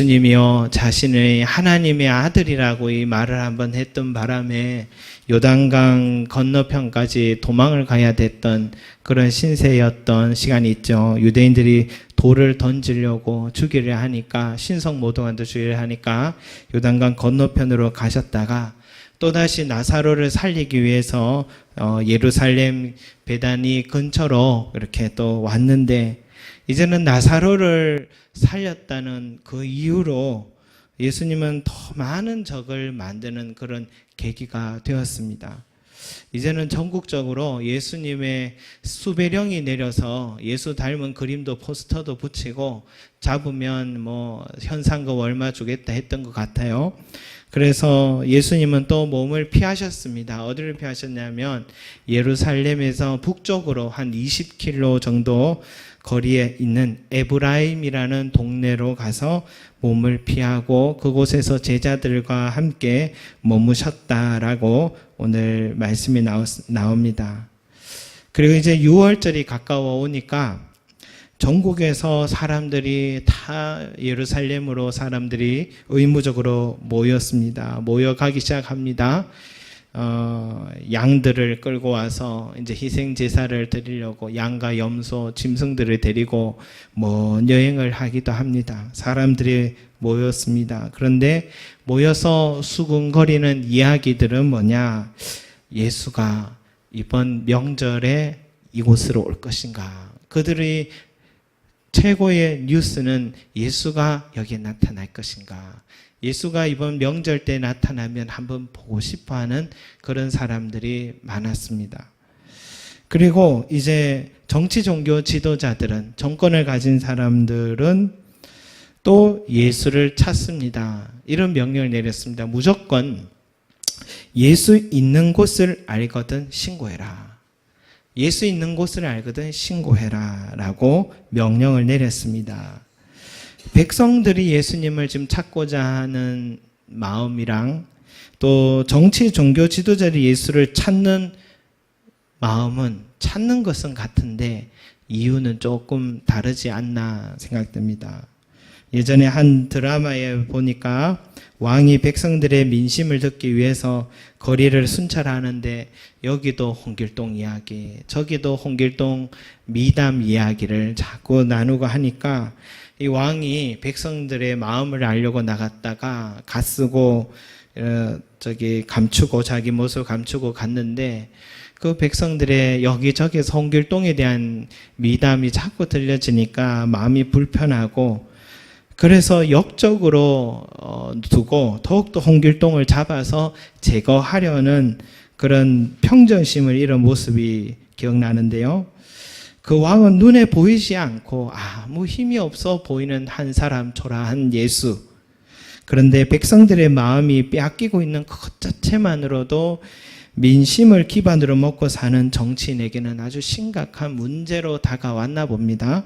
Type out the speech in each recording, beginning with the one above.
예수님이요 자신의 하나님의 아들이라고 이 말을 한번 했던 바람에 요단강 건너편까지 도망을 가야 됐던 그런 신세였던 시간이 있죠. 유대인들이 돌을 던지려고 죽이려 하니까 신성 모독한테 죽이려 하니까 요단강 건너편으로 가셨다가 또다시 나사로를 살리기 위해서 어, 예루살렘 베다니 근처로 이렇게 또 왔는데 이제는 나사로를 살렸다는 그 이유로 예수님은 더 많은 적을 만드는 그런 계기가 되었습니다. 이제는 전국적으로 예수님의 수배령이 내려서 예수 닮은 그림도 포스터도 붙이고 잡으면 뭐 현상금 얼마 주겠다 했던 것 같아요. 그래서 예수님은 또 몸을 피하셨습니다. 어디를 피하셨냐면 예루살렘에서 북쪽으로 한 20킬로 정도 거리에 있는 에브라임이라는 동네로 가서 몸을 피하고 그곳에서 제자들과 함께 머무셨다라고 오늘 말씀이 나옵니다. 그리고 이제 6월절이 가까워 오니까 전국에서 사람들이 다 예루살렘으로 사람들이 의무적으로 모였습니다. 모여가기 시작합니다. 어, 양들을 끌고 와서 이제 희생 제사를 드리려고 양과 염소, 짐승들을 데리고 먼 여행을 하기도 합니다. 사람들이 모였습니다. 그런데 모여서 수군거리는 이야기들은 뭐냐? 예수가 이번 명절에 이곳으로 올 것인가? 그들의 최고의 뉴스는 예수가 여기에 나타날 것인가? 예수가 이번 명절 때 나타나면 한번 보고 싶어 하는 그런 사람들이 많았습니다. 그리고 이제 정치 종교 지도자들은 정권을 가진 사람들은 또 예수를 찾습니다. 이런 명령을 내렸습니다. 무조건 예수 있는 곳을 알거든 신고해라. 예수 있는 곳을 알거든 신고해라. 라고 명령을 내렸습니다. 백성들이 예수님을 지금 찾고자 하는 마음이랑 또 정치 종교 지도자들이 예수를 찾는 마음은 찾는 것은 같은데 이유는 조금 다르지 않나 생각됩니다. 예전에 한 드라마에 보니까 왕이 백성들의 민심을 듣기 위해서 거리를 순찰하는데 여기도 홍길동 이야기, 저기도 홍길동 미담 이야기를 자꾸 나누고 하니까 이 왕이 백성들의 마음을 알려고 나갔다가 갓쓰고 어, 저기 감추고 자기 모습 감추고 갔는데 그 백성들의 여기저기서 홍길동에 대한 미담이 자꾸 들려지니까 마음이 불편하고 그래서 역적으로 어, 두고 더욱더 홍길동을 잡아서 제거하려는 그런 평정심을 잃은 모습이 기억나는데요. 그 왕은 눈에 보이지 않고 아무 힘이 없어 보이는 한 사람 초라한 예수. 그런데 백성들의 마음이 빼앗기고 있는 것 자체만으로도 민심을 기반으로 먹고 사는 정치인에게는 아주 심각한 문제로 다가왔나 봅니다.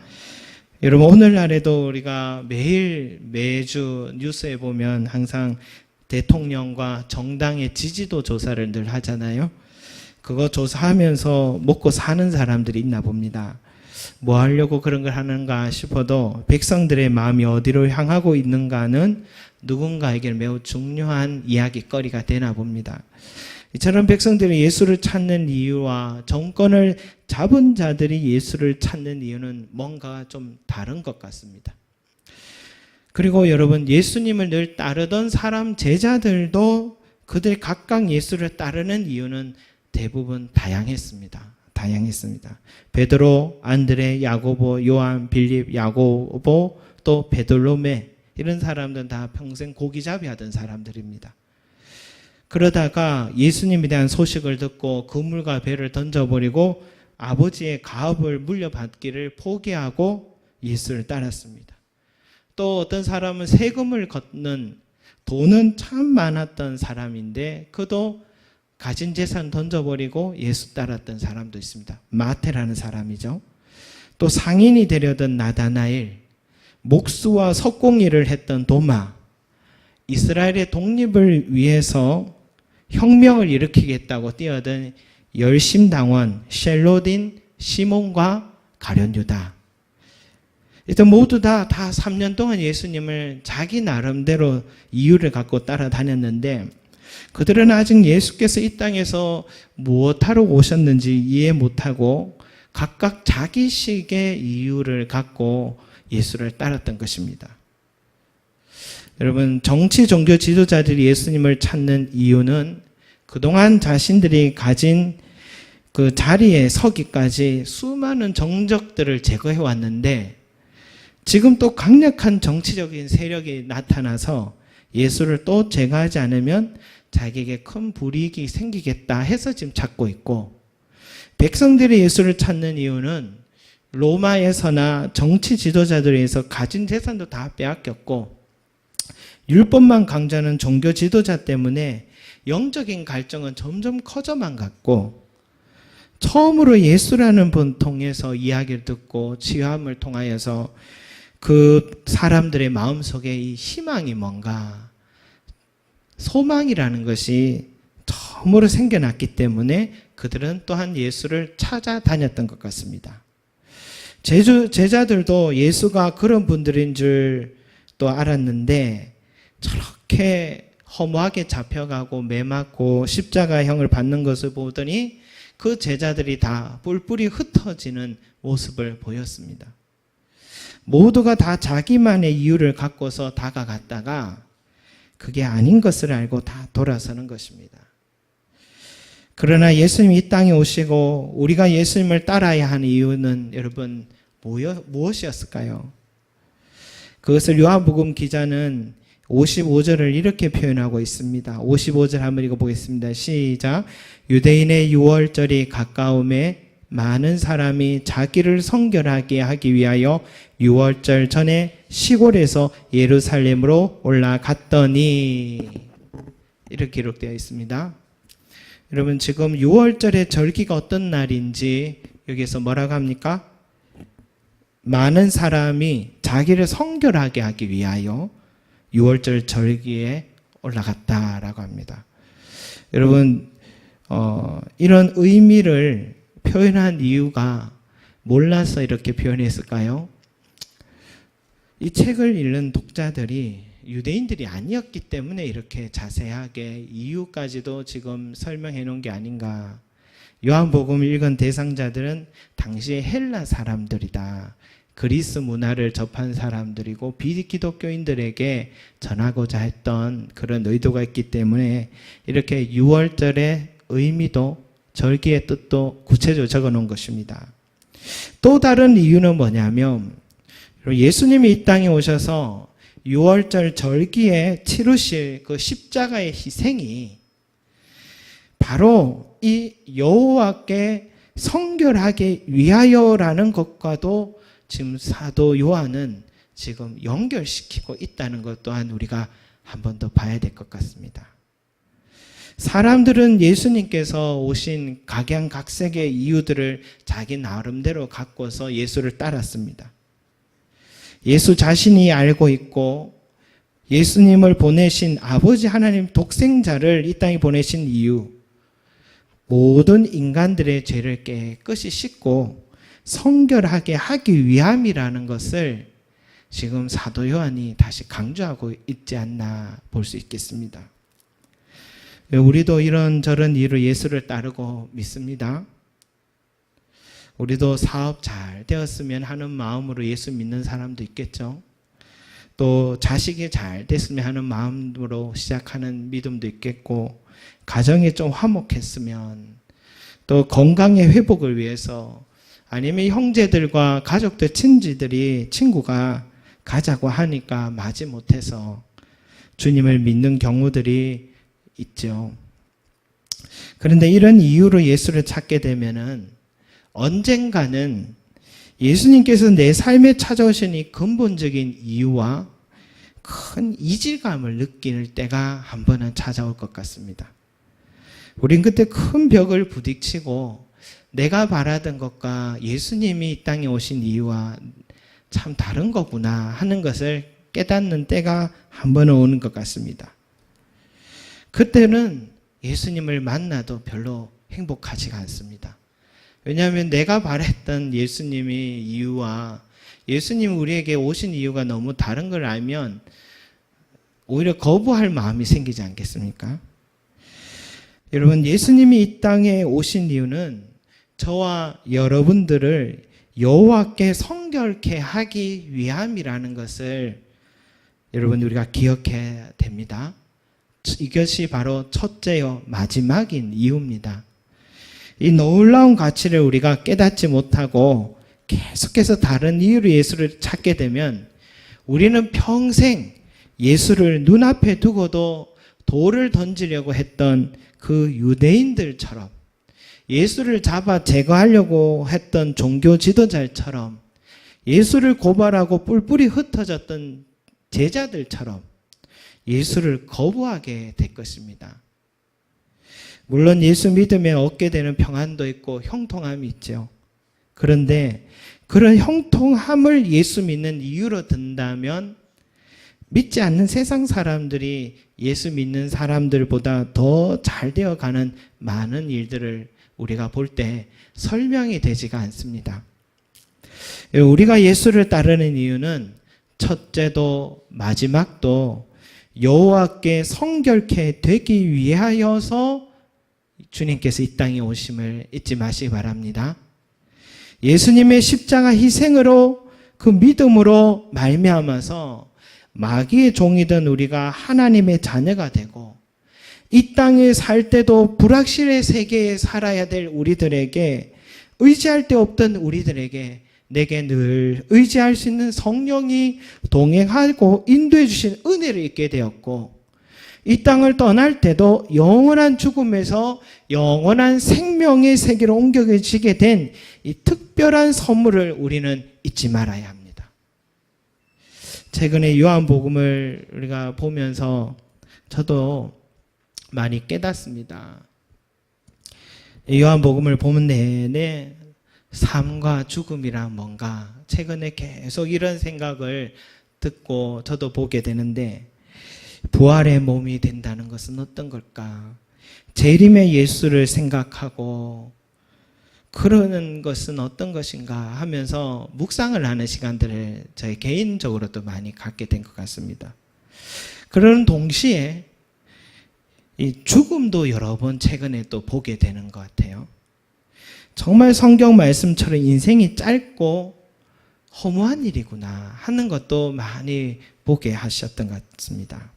여러분 오늘날에도 우리가 매일 매주 뉴스에 보면 항상 대통령과 정당의 지지도 조사를 늘 하잖아요. 그거 조사하면서 먹고 사는 사람들이 있나 봅니다. 뭐 하려고 그런 걸 하는가 싶어도 백성들의 마음이 어디로 향하고 있는가는 누군가에게 매우 중요한 이야기거리가 되나 봅니다. 이처럼 백성들이 예수를 찾는 이유와 정권을 잡은 자들이 예수를 찾는 이유는 뭔가 좀 다른 것 같습니다. 그리고 여러분 예수님을 늘 따르던 사람 제자들도 그들 각각 예수를 따르는 이유는 대부분 다양했습니다. 다양했습니다. 베드로, 안드레, 야고보, 요한, 빌립, 야고보, 또 베들로메 이런 사람들은 다 평생 고기잡이 하던 사람들입니다. 그러다가 예수님에 대한 소식을 듣고 그물과 배를 던져버리고 아버지의 가업을 물려받기를 포기하고 예수를 따랐습니다. 또 어떤 사람은 세금을 걷는 돈은 참 많았던 사람인데 그도 가진 재산 던져버리고 예수 따랐던 사람도 있습니다. 마테라는 사람이죠. 또 상인이 되려던 나다나엘, 목수와 석공일을 했던 도마, 이스라엘의 독립을 위해서 혁명을 일으키겠다고 뛰어든 열심당원 셸로딘, 시몬과 가련유다. 일단 모두 다, 다 3년 동안 예수님을 자기 나름대로 이유를 갖고 따라다녔는데, 그들은 아직 예수께서 이 땅에서 무엇하러 오셨는지 이해 못하고, 각각 자기식의 이유를 갖고 예수를 따랐던 것입니다. 여러분, 정치 종교 지도자들이 예수님을 찾는 이유는 그동안 자신들이 가진 그 자리에 서기까지 수많은 정적들을 제거해 왔는데 지금 또 강력한 정치적인 세력이 나타나서 예수를 또 제거하지 않으면 자기에게 큰 불이익이 생기겠다 해서 지금 찾고 있고 백성들이 예수를 찾는 이유는 로마에서나 정치 지도자들에서 가진 재산도 다 빼앗겼고 율법만 강조하는 종교 지도자 때문에 영적인 갈증은 점점 커져만 갔고 처음으로 예수라는 분 통해서 이야기를 듣고 치유함을 통하여서 그 사람들의 마음속에 이 희망이 뭔가 소망이라는 것이 처음으로 생겨났기 때문에 그들은 또한 예수를 찾아다녔던 것 같습니다. 제주, 제자들도 예수가 그런 분들인 줄 또 알았는데 저렇게 허무하게 잡혀가고 매맞고 십자가형을 받는 것을 보더니 그 제자들이 다 뿔뿔이 흩어지는 모습을 보였습니다. 모두가 다 자기만의 이유를 갖고서 다가갔다가 그게 아닌 것을 알고 다 돌아서는 것입니다. 그러나 예수님이 이 땅에 오시고 우리가 예수님을 따라야 하는 이유는 여러분 무엇이었을까요? 그것을 요한복음 기자는 55절을 이렇게 표현하고 있습니다. 55절 한번 읽어보겠습니다. 시작. 유대인의 유월절이 가까움에 많은 사람이 자기를 성결하게 하기 위하여 유월절 전에 시골에서 예루살렘으로 올라갔더니 이렇게 기록되어 있습니다. 여러분 지금 6월절의 절기가 어떤 날인지 여기서 뭐라고 합니까? 많은 사람이 자기를 성결하게 하기 위하여 6월절 절기에 올라갔다라고 합니다. 여러분 어, 이런 의미를 표현한 이유가 몰라서 이렇게 표현했을까요? 이 책을 읽는 독자들이 유대인들이 아니었기 때문에 이렇게 자세하게 이유까지도 지금 설명해 놓은 게 아닌가. 요한복음 읽은 대상자들은 당시의 헬라 사람들이다. 그리스 문화를 접한 사람들이고 비기독교인들에게 전하고자 했던 그런 의도가 있기 때문에 이렇게 6월절의 의미도 절기의 뜻도 구체적으로 적어 놓은 것입니다. 또 다른 이유는 뭐냐면 예수님이 이 땅에 오셔서 6월절 절기에 치르실 그 십자가의 희생이 바로 이 여호와께 성결하게 위하여라는 것과도 지금 사도 요한은 지금 연결시키고 있다는 것 또한 우리가 한 번 더 봐야 될 것 같습니다. 사람들은 예수님께서 오신 각양각색의 이유들을 자기 나름대로 갖고서 예수를 따랐습니다. 예수 자신이 알고 있고 예수님을 보내신 아버지 하나님 독생자를 이 땅에 보내신 이유, 모든 인간들의 죄를 깨끗이 씻고 성결하게 하기 위함이라는 것을 지금 사도 요한이 다시 강조하고 있지 않나 볼 수 있겠습니다. 우리도 이런 저런 이유로 예수를 따르고 믿습니다. 우리도 사업 잘 되었으면 하는 마음으로 예수 믿는 사람도 있겠죠. 또 자식이 잘 됐으면 하는 마음으로 시작하는 믿음도 있겠고, 가정이 좀 화목했으면, 또 건강의 회복을 위해서, 아니면 형제들과 가족들, 친지들이, 친구가 가자고 하니까 마지 못해서 주님을 믿는 경우들이 있죠. 그런데 이런 이유로 예수를 찾게 되면은 언젠가는 예수님께서 내 삶에 찾아오신 이 근본적인 이유와 큰 이질감을 느낄 때가 한 번은 찾아올 것 같습니다. 우린 그때 큰 벽을 부딪히고 내가 바라던 것과 예수님이 이 땅에 오신 이유와 참 다른 거구나 하는 것을 깨닫는 때가 한 번은 오는 것 같습니다. 그때는 예수님을 만나도 별로 행복하지가 않습니다. 왜냐하면 내가 바랬던 예수님의 이유와 예수님 우리에게 오신 이유가 너무 다른 걸 알면 오히려 거부할 마음이 생기지 않겠습니까? 여러분, 예수님이 이 땅에 오신 이유는 저와 여러분들을 여호와께 성결케 하기 위함이라는 것을 여러분 우리가 기억해야 됩니다. 이것이 바로 첫째요 마지막인 이유입니다. 이 놀라운 가치를 우리가 깨닫지 못하고 계속해서 다른 이유로 예수를 찾게 되면 우리는 평생 예수를 눈앞에 두고도 돌을 던지려고 했던 그 유대인들처럼 예수를 잡아 제거하려고 했던 종교 지도자처럼 예수를 고발하고 뿔뿔이 흩어졌던 제자들처럼 예수를 거부하게 될 것입니다. 물론 예수 믿음에 얻게 되는 평안도 있고 형통함이 있죠. 그런데 그런 형통함을 예수 믿는 이유로 든다면 믿지 않는 세상 사람들이 예수 믿는 사람들보다 더 잘 되어 가는 많은 일들을 우리가 볼 때 설명이 되지가 않습니다. 우리가 예수를 따르는 이유는 첫째도 마지막도 여호와께 성결케 되기 위하여서 주님께서 이 땅에 오심을 잊지 마시기 바랍니다. 예수님의 십자가 희생으로 그 믿음으로 말미암아서 마귀의 종이던 우리가 하나님의 자녀가 되고 이 땅에 살 때도 불확실의 세계에 살아야 될 우리들에게 의지할 데 없던 우리들에게 내게 늘 의지할 수 있는 성령이 동행하고 인도해 주신 은혜를 입게 되었고 이 땅을 떠날 때도 영원한 죽음에서 영원한 생명의 세계로 옮겨지게 된 이 특별한 선물을 우리는 잊지 말아야 합니다. 최근에 요한복음을 우리가 보면서 저도 많이 깨닫습니다. 요한복음을 보면 내내 삶과 죽음이란 뭔가 최근에 계속 이런 생각을 듣고 저도 보게 되는데 부활의 몸이 된다는 것은 어떤 걸까? 재림의 예수를 생각하고 그러는 것은 어떤 것인가 하면서 묵상을 하는 시간들을 저희 개인적으로도 많이 갖게 된 것 같습니다. 그러는 동시에 이 죽음도 여러 번 최근에 또 보게 되는 것 같아요. 정말 성경 말씀처럼 인생이 짧고 허무한 일이구나 하는 것도 많이 보게 하셨던 것 같습니다.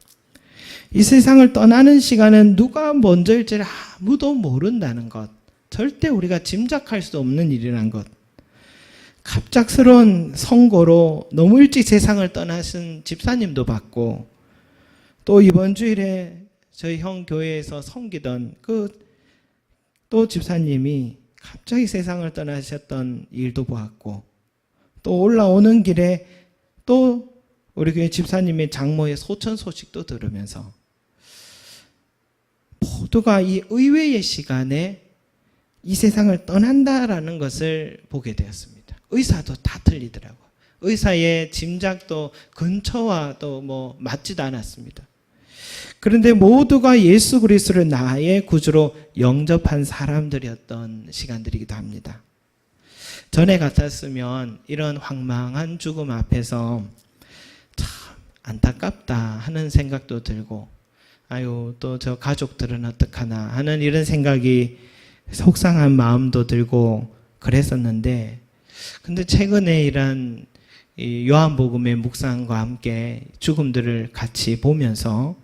이 세상을 떠나는 시간은 누가 먼저일지를 아무도 모른다는 것. 절대 우리가 짐작할 수 없는 일이란 것. 갑작스러운 선고로 너무 일찍 세상을 떠나신 집사님도 봤고, 또 이번 주일에 저희 형 교회에서 섬기던 그 또 집사님이 갑자기 세상을 떠나셨던 일도 보았고, 또 올라오는 길에 또 우리 교회 집사님의 장모의 소천 소식도 들으면서 모두가 이 의외의 시간에 이 세상을 떠난다라는 것을 보게 되었습니다. 의사도 다 틀리더라고요. 의사의 짐작도 근처와 또 뭐 맞지도 않았습니다. 그런데 모두가 예수 그리스도를 나의 구주로 영접한 사람들이었던 시간들이기도 합니다. 전에 같았으면 이런 황망한 죽음 앞에서 참 안타깝다 하는 생각도 들고 아유 또 저 가족들은 어떡하나 하는 이런 생각이 속상한 마음도 들고 그랬었는데 근데 최근에 이런 요한복음의 묵상과 함께 죽음들을 같이 보면서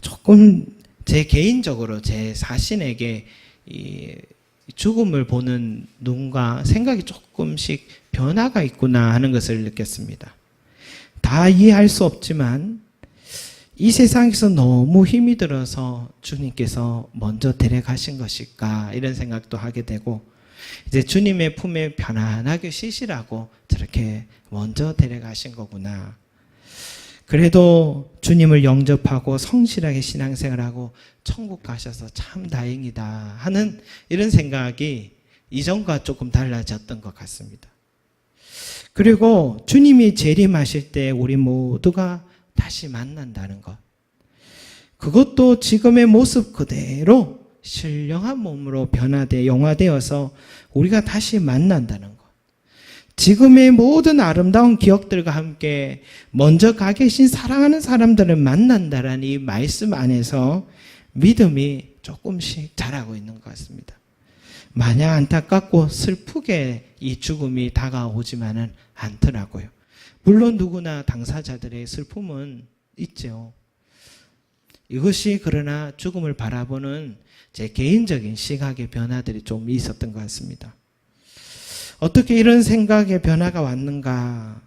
조금 제 개인적으로 제 자신에게 이 죽음을 보는 눈과 생각이 조금씩 변화가 있구나 하는 것을 느꼈습니다. 다 이해할 수 없지만 이 세상에서 너무 힘이 들어서 주님께서 먼저 데려가신 것일까 이런 생각도 하게 되고 이제 주님의 품에 편안하게 쉬시라고 저렇게 먼저 데려가신 거구나. 그래도 주님을 영접하고 성실하게 신앙생활하고 천국 가셔서 참 다행이다 하는 이런 생각이 이전과 조금 달라졌던 것 같습니다. 그리고 주님이 재림하실 때 우리 모두가 다시 만난다는 것. 그것도 지금의 모습 그대로 신령한 몸으로 변화돼 영화되어서 우리가 다시 만난다는 것. 지금의 모든 아름다운 기억들과 함께 먼저 가 계신 사랑하는 사람들을 만난다라는 이 말씀 안에서 믿음이 조금씩 자라고 있는 것 같습니다. 마냥 안타깝고 슬프게 이 죽음이 다가오지만은 않더라고요. 물론 누구나 당사자들의 슬픔은 있죠. 이것이 그러나 죽음을 바라보는 제 개인적인 시각의 변화들이 좀 있었던 것 같습니다. 어떻게 이런 생각의 변화가 왔는가?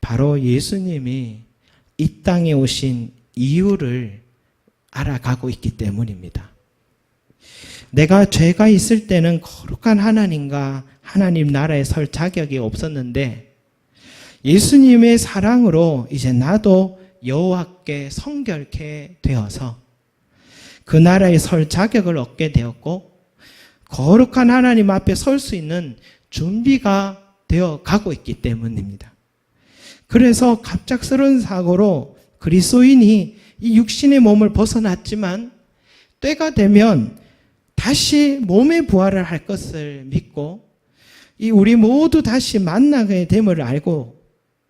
바로 예수님이 이 땅에 오신 이유를 알아가고 있기 때문입니다. 내가 죄가 있을 때는 거룩한 하나님과 하나님 나라에 설 자격이 없었는데 예수님의 사랑으로 이제 나도 여호와께 성결케 되어서 그 나라에 설 자격을 얻게 되었고 거룩한 하나님 앞에 설 수 있는 준비가 되어 가고 있기 때문입니다. 그래서 갑작스러운 사고로 그리스도인이 이 육신의 몸을 벗어났지만 때가 되면 다시 몸의 부활을 할 것을 믿고 이 우리 모두 다시 만나게 됨을 알고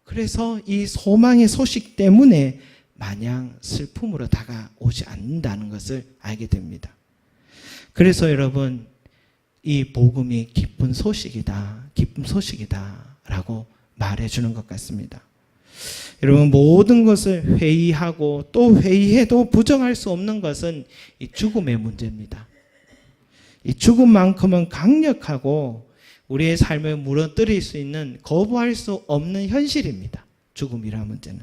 그래서 이 소망의 소식 때문에 마냥 슬픔으로 다가오지 않는다는 것을 알게 됩니다. 그래서 여러분 이 복음이 기쁜 소식이다. 기쁜 소식이다. 라고 말해 주는 것 같습니다. 여러분 모든 것을 회의하고 또 회의해도 부정할 수 없는 것은 이 죽음의 문제입니다. 이 죽음만큼은 강력하고 우리의 삶을 무너뜨릴 수 있는 거부할 수 없는 현실입니다. 죽음이라는 문제는.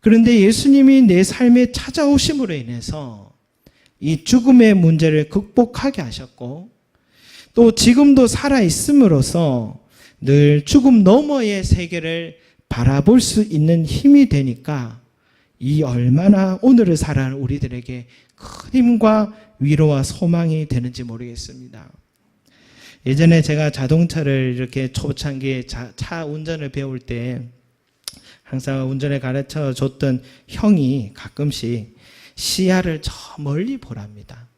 그런데 예수님이 내 삶에 찾아오심으로 인해서 이 죽음의 문제를 극복하게 하셨고 또 지금도 살아 있음으로써 늘 죽음 너머의 세계를 바라볼 수 있는 힘이 되니까 이 얼마나 오늘을 살아가는 우리들에게 큰 힘과 위로와 소망이 되는지 모르겠습니다. 예전에 제가 자동차를 이렇게 초창기에 차, 차 운전을 배울 때 항상 운전을 가르쳐 줬던 형이 가끔씩 시야를 저 멀리 보랍니다.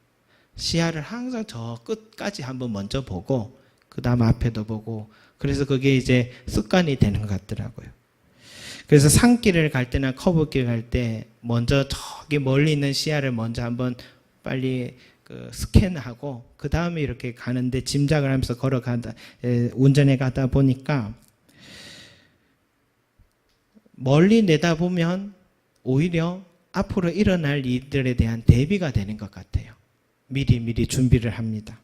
시야를 항상 저 끝까지 한번 먼저 보고 그 다음 앞에도 보고 그래서 그게 이제 습관이 되는 것 같더라고요. 그래서 산길을 갈 때나 커브길 갈 때 먼저 저기 멀리 있는 시야를 먼저 한번 빨리 그 스캔하고 그 다음에 이렇게 가는데 짐작을 하면서 걸어가다 에, 운전해 가다 보니까 멀리 내다보면 오히려 앞으로 일어날 일들에 대한 대비가 되는 것 같아요. 미리 미리 준비를 합니다.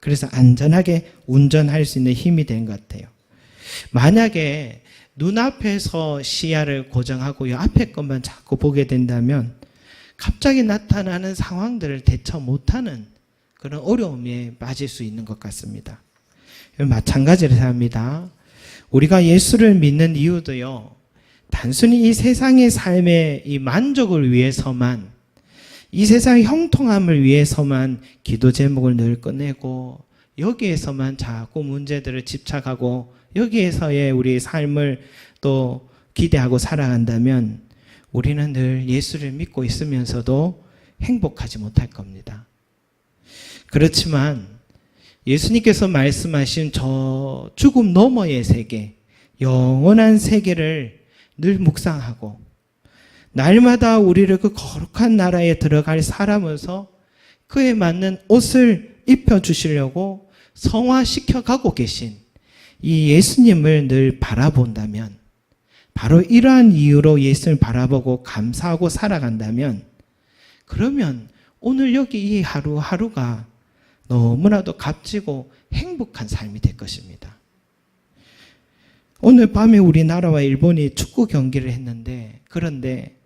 그래서 안전하게 운전할 수 있는 힘이 된 것 같아요. 만약에 눈앞에서 시야를 고정하고요. 앞에 것만 자꾸 보게 된다면 갑자기 나타나는 상황들을 대처 못하는 그런 어려움에 빠질 수 있는 것 같습니다. 마찬가지로 합니다. 우리가 예수를 믿는 이유도요. 단순히 이 세상의 삶의 이 만족을 위해서만 이 세상의 형통함을 위해서만 기도 제목을 늘 꺼내고 여기에서만 자꾸 문제들을 집착하고 여기에서의 우리 삶을 또 기대하고 살아간다면 우리는 늘 예수를 믿고 있으면서도 행복하지 못할 겁니다. 그렇지만 예수님께서 말씀하신 저 죽음 너머의 세계, 영원한 세계를 늘 묵상하고 날마다 우리를 그 거룩한 나라에 들어갈 사람으로서 그에 맞는 옷을 입혀 주시려고 성화시켜 가고 계신 이 예수님을 늘 바라본다면 바로 이러한 이유로 예수를 바라보고 감사하고 살아간다면 그러면 오늘 여기 이 하루하루가 너무나도 값지고 행복한 삶이 될 것입니다. 오늘 밤에 우리나라와 일본이 축구 경기를 했는데 그런데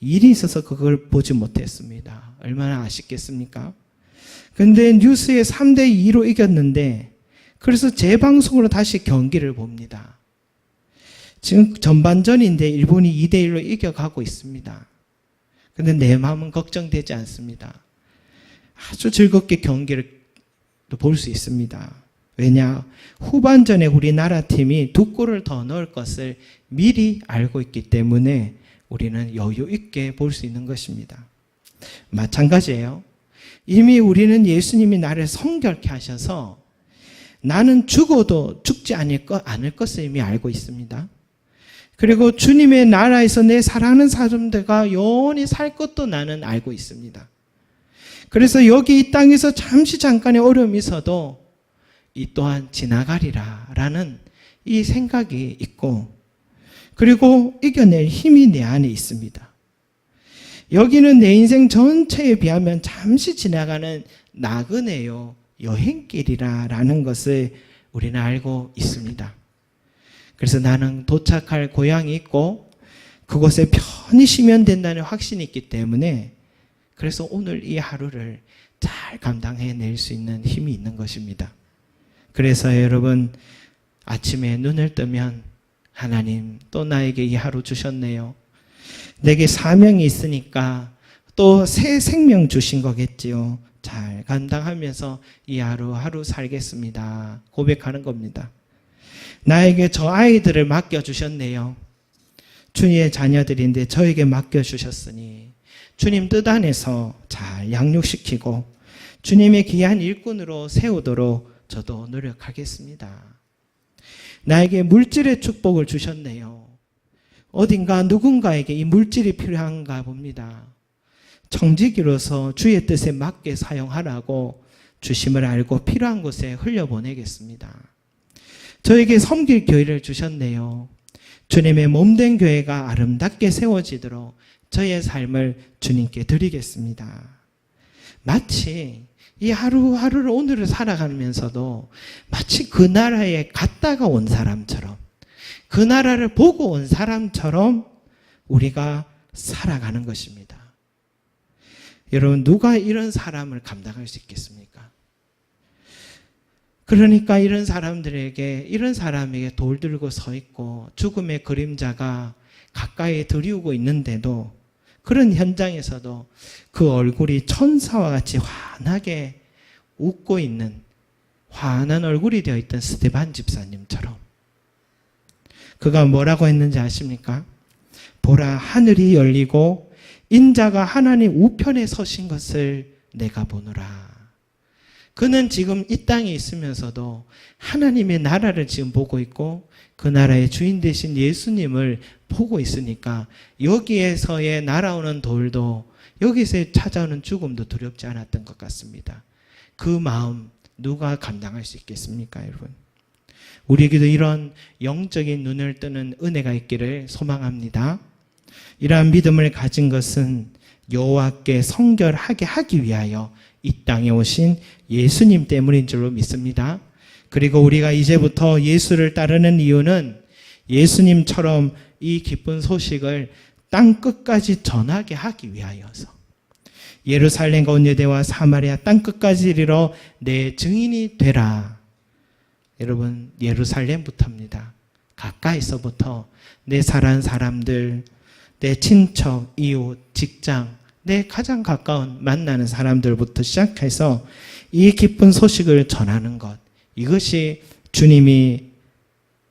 일이 있어서 그걸 보지 못했습니다. 얼마나 아쉽겠습니까? 근데 뉴스에 3대 2로 이겼는데 그래서 재방송으로 다시 경기를 봅니다. 지금 전반전인데 일본이 2대 1로 이겨가고 있습니다. 근데 내 마음은 걱정되지 않습니다. 아주 즐겁게 경기를 볼 수 있습니다. 왜냐? 후반전에 우리나라 팀이 두 골을 더 넣을 것을 미리 알고 있기 때문에 우리는 여유 있게 볼 수 있는 것입니다. 마찬가지예요. 이미 우리는 예수님이 나를 성결케 하셔서 나는 죽어도 죽지 않을, 것, 않을 것을 이미 알고 있습니다. 그리고 주님의 나라에서 내 사랑하는 사람들과 영원히 살 것도 나는 알고 있습니다. 그래서 여기 이 땅에서 잠시 잠깐의 어려움이 있어도 이 또한 지나가리라 라는 이 생각이 있고 그리고 이겨낼 힘이 내 안에 있습니다. 여기는 내 인생 전체에 비하면 잠시 지나가는 나그네요 여행길이라 라는 것을 우리는 알고 있습니다. 그래서 나는 도착할 고향이 있고 그곳에 편히 쉬면 된다는 확신이 있기 때문에 그래서 오늘 이 하루를 잘 감당해낼 수 있는 힘이 있는 것입니다. 그래서 여러분 아침에 눈을 뜨면 하나님 또 나에게 이 하루 주셨네요. 내게 사명이 있으니까 또 새 생명 주신 거겠지요. 잘 감당하면서 이 하루 하루 살겠습니다. 고백하는 겁니다. 나에게 저 아이들을 맡겨주셨네요. 주님의 자녀들인데 저에게 맡겨주셨으니 주님 뜻 안에서 잘 양육시키고 주님의 귀한 일꾼으로 세우도록 저도 노력하겠습니다. 나에게 물질의 축복을 주셨네요. 어딘가 누군가에게 이 물질이 필요한가 봅니다. 청지기로서 주의 뜻에 맞게 사용하라고 주심을 알고 필요한 곳에 흘려보내겠습니다. 저에게 섬길 교회를 주셨네요. 주님의 몸된 교회가 아름답게 세워지도록 저의 삶을 주님께 드리겠습니다. 마치 이 하루하루를 오늘을 살아가면서도 마치 그 나라에 갔다가 온 사람처럼 그 나라를 보고 온 사람처럼 우리가 살아가는 것입니다. 여러분, 누가 이런 사람을 감당할 수 있겠습니까? 그러니까 이런 사람들에게, 이런 사람에게 돌 들고 서 있고 죽음의 그림자가 가까이 들이우고 있는데도 그런 현장에서도 그 얼굴이 천사와 같이 환하게 웃고 있는 환한 얼굴이 되어 있던 스테반 집사님처럼 그가 뭐라고 했는지 아십니까? 보라 하늘이 열리고 인자가 하나님 우편에 서신 것을 내가 보노라. 그는 지금 이 땅에 있으면서도 하나님의 나라를 지금 보고 있고 그 나라의 주인 되신 예수님을 보고 있으니까 여기에서의 날아오는 돌도 여기서 찾아오는 죽음도 두렵지 않았던 것 같습니다. 그 마음 누가 감당할 수 있겠습니까, 여러분? 우리에게도 이런 영적인 눈을 뜨는 은혜가 있기를 소망합니다. 이러한 믿음을 가진 것은 여호와께 성결하게 하기 위하여 이 땅에 오신 예수님 때문인 줄로 믿습니다. 그리고 우리가 이제부터 예수를 따르는 이유는 예수님처럼 이 기쁜 소식을 땅 끝까지 전하게 하기 위하여서 예루살렘과 온유대와 사마리아 땅 끝까지 이르러 내 증인이 되라. 여러분 예루살렘부터입니다. 가까이서부터 내 사랑하는 사람들, 내 친척, 이웃, 직장, 내 가장 가까운 만나는 사람들부터 시작해서 이 기쁜 소식을 전하는 것. 이것이 주님이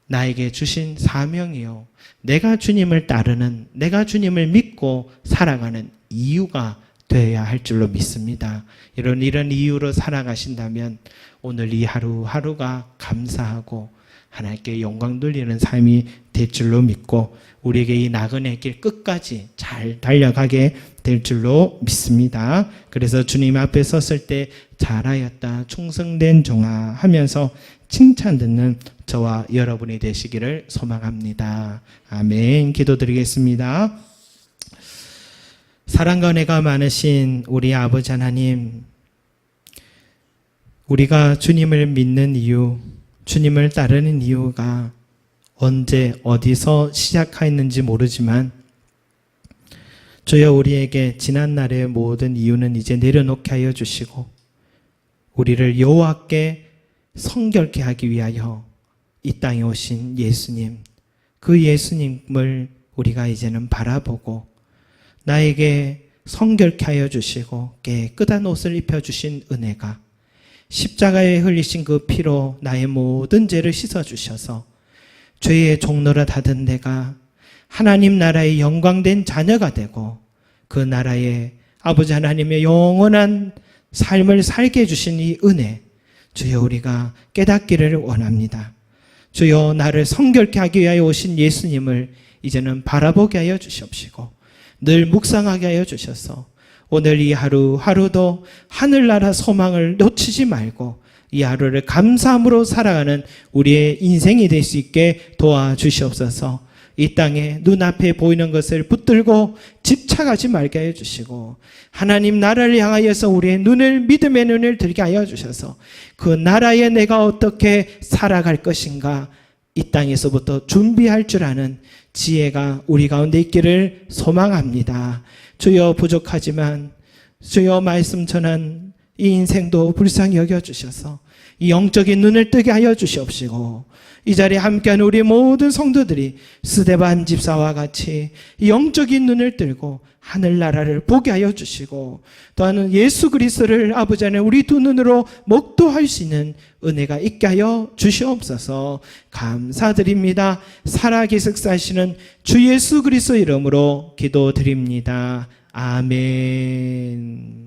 나에게 주신 사명이요. 내가 주님을 따르는, 내가 주님을 믿고 살아가는 이유가 되어야 할 줄로 믿습니다. 이런, 이런 이유로 살아가신다면 오늘 이 하루 하루가 감사하고 하나님께 영광 돌리는 삶이 될 줄로 믿고 우리에게 이 나그네 길 끝까지 잘 달려가게 될 줄로 믿습니다. 그래서 주님 앞에 섰을 때 잘하였다 충성된 종아 하면서 칭찬 듣는 저와 여러분이 되시기를 소망합니다. 아멘. 기도드리겠습니다. 사랑과 은혜가 많으신 우리 아버지 하나님 우리가 주님을 믿는 이유 주님을 따르는 이유가 언제 어디서 시작하였는지 모르지만 주여 우리에게 지난 날의 모든 이유는 이제 내려놓게 하여 주시고 우리를 여호와께 성결케 하기 위하여 이 땅에 오신 예수님 그 예수님을 우리가 이제는 바라보고 나에게 성결케 하여 주시고 깨끗한 옷을 입혀 주신 은혜가 십자가에 흘리신 그 피로 나의 모든 죄를 씻어 주셔서 죄의 종로를 닫은 내가 하나님 나라의 영광된 자녀가 되고 그 나라의 아버지 하나님의 영원한 삶을 살게 해주신 이 은혜, 주여 우리가 깨닫기를 원합니다. 주여 나를 성결케 하기 위하여 오신 예수님을 이제는 바라보게 하여 주시옵시고 늘 묵상하게 하여 주셔서 오늘 이 하루 하루도 하늘나라 소망을 놓치지 말고 이 하루를 감사함으로 살아가는 우리의 인생이 될 수 있게 도와주시옵소서. 이 땅에 눈앞에 보이는 것을 붙들고 집착하지 말게 하여 주시고 하나님 나라를 향하여서 우리의 눈을 믿음의 눈을 들게 하여 주셔서 그 나라에 내가 어떻게 살아갈 것인가 이 땅에서부터 준비할 줄 아는 지혜가 우리 가운데 있기를 소망합니다. 주여 부족하지만 주여 말씀 전한 이 인생도 불쌍히 여겨 주셔서 이 영적인 눈을 뜨게 하여 주시옵시고 이 자리에 함께한 우리 모든 성도들이 스데반 집사와 같이 이 영적인 눈을 들고 하늘나라를 보게 하여 주시고 또한 예수 그리스도를 아버지 안에 우리 두 눈으로 목도할 수 있는 은혜가 있게 하여 주시옵소서 감사드립니다. 살아계속 사시는 주 예수 그리스도 이름으로 기도드립니다. 아멘.